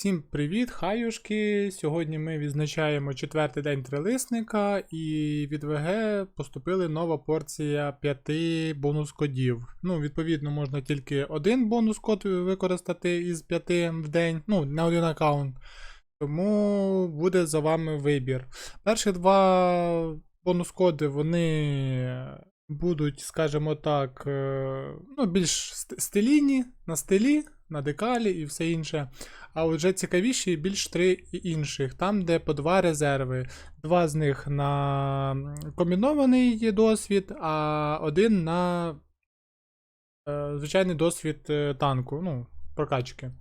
Всім привіт, хаюшки! Сьогодні ми відзначаємо четвертий день трилисника, і від ВГ поступили нова порція п'яти бонус-кодів. Ну, відповідно, можна тільки один бонус-код використати із п'яти в день, ну, на один аккаунт. Тому буде за вами вибір. Перші два бонус-коди, вони будуть, скажімо так, е, ну, більш ст- стилійні, на стилі, на декалі і все інше. А вже цікавіші більш три інших, там, де по два резерви. Два з них на комбінований досвід, а один на е, звичайний досвід е, танку, ну, прокачки.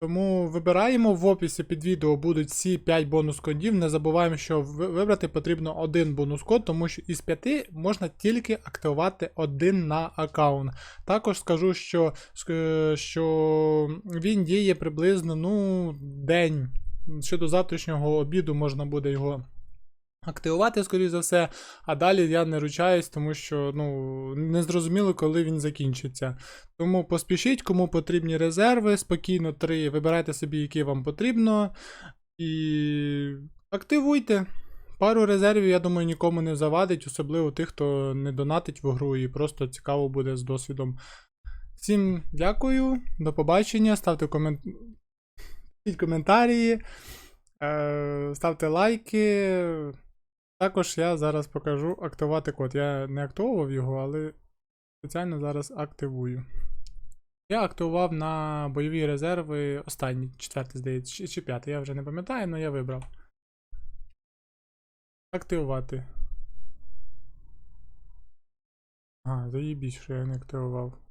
Тому вибираємо в описі під відео будуть всі 5 бонус кодів. Не забуваємо, що вибрати потрібно один бонус код, тому що із 5 можна тільки активувати один на аккаунт. Також скажу, що, що він діє приблизно ну, день. Щодо завтрашнього обіду можна буде його активувати, скоріш за все. А далі я не ручаюсь, тому що ну, не зрозуміло, коли він закінчиться. Тому поспішіть, кому потрібні резерви, спокійно три, вибирайте собі, які вам потрібно. І активуйте. Пару резервів, я думаю, нікому не завадить, особливо тих, хто не донатить в гру і просто цікаво буде з досвідом. Всім дякую, до побачення. Ставте комент... коментарі, е... ставте лайки. Також я зараз покажу активувати код. Я не активував його, але спеціально зараз активую. Я активував на бойові резерви останній, четвертий, здається, чи, п'ятий, я вже не пам'ятаю, але я вибрав. Активувати. А, заїбіть, що я не активував.